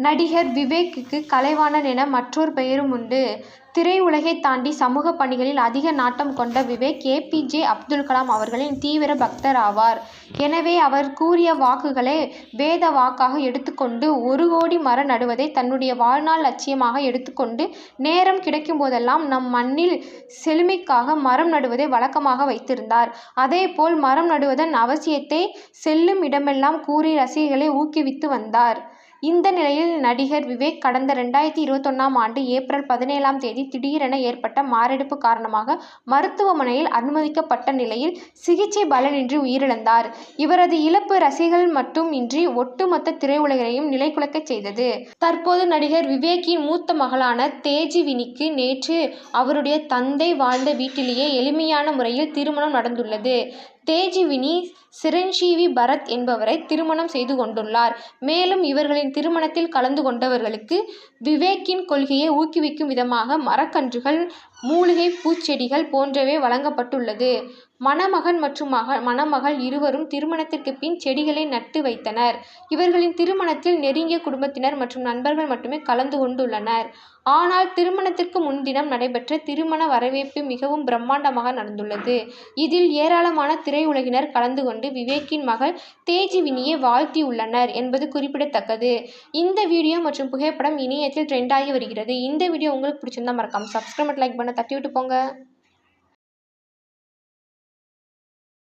நடிகர் விவேக்குக்கு கலைவாணர் என மற்றொரு பெயரும் உண்டு. திரையுலகை தாண்டி சமூக பணிகளில் அதிக நாட்டம் கொண்ட விவேக், ஏபிஜே அப்துல் கலாம் அவர்களின் தீவிர பக்தர் ஆவார். எனவே, அவர் கூறிய வாக்குகளை வேத வாக்காக எடுத்துக்கொண்டு ஒரு கோடி மரம் நடுவதை தன்னுடைய வாழ்நாள் லட்சியமாக எடுத்துக்கொண்டு நேரம் நேரம் கிடைக்கும்போதெல்லாம் நம் மண்ணில் செழுமைக்காக மரம் நடுவதை வழக்கமாக வைத்திருந்தார். அதேபோல், மரம் நடுவதன் அவசியத்தை செல்லும் இடமெல்லாம் கூறி ரசிகர்களை ஊக்குவித்து வந்தார். இந்த நிலையில், நடிகர் விவேக் கடந்த ரெண்டாயிரத்தி இருபத்தொன்னாம் ஆண்டு ஏப்ரல் பதினேழாம் தேதி திடீரென ஏற்பட்ட மாரடைப்பு காரணமாக மருத்துவமனையில் அனுமதிக்கப்பட்ட நிலையில், சிகிச்சை பலனின்றி உயிரிழந்தார். இவரது இழப்பு ரசிகர்கள் மட்டுமின்றி ஒட்டுமொத்த திரையுலகையும் நிலைகுலைக்கச் செய்தது. தற்போது நடிகர் விவேக்கின் மூத்த மகளான தேஜஸ்வினிக்கு நேற்று அவருடைய தந்தை வாழ்ந்த வீட்டிலேயே எளிமையான முறையில் திருமணம் நடந்துள்ளது. தேஜிவினி சிரஞ்சீவி பரத் என்பவரை திருமணம் செய்து கொண்டுள்ளார். மேலும், இவர்களின் திருமணத்தில் கலந்து கொண்டவர்களுக்கு விவேக்கின் கொள்கையை ஊக்குவிக்கும் விதமாக மரக்கன்றுகள், மூலிகை பூச்செடிகள் போன்றவை வழங்கப்பட்டுள்ளது. மணமகன் மற்றும் மணமகள் இருவரும் திருமணத்திற்கு பின் செடிகளை நட்டு வைத்தனர். இவர்களின் திருமணத்தில் நெருங்கிய குடும்பத்தினர் மற்றும் நண்பர்கள் மட்டுமே கலந்து கொண்டுள்ளனர். ஆனால், திருமணத்திற்கு முன்தினம் நடைபெற்ற திருமண வரவேற்பு மிகவும் பிரம்மாண்டமாக நடந்துள்ளது. இதில் ஏராளமான திரையுலகினர் கலந்து கொண்டு விவேக்கின் மகள் தேஜிவினியை வாழ்த்தியுள்ளனர் என்பது குறிப்பிடத்தக்கது. இந்த வீடியோ மற்றும் புகைப்படம் இணையத்தில் ட்ரெண்டாகி வருகிறது. இந்த வீடியோ உங்களுக்கு பிடிச்சிருந்தா மறக்காம சப்ஸ்கிரைப் லைக் லைக் தட்டி விட்டு போங்க.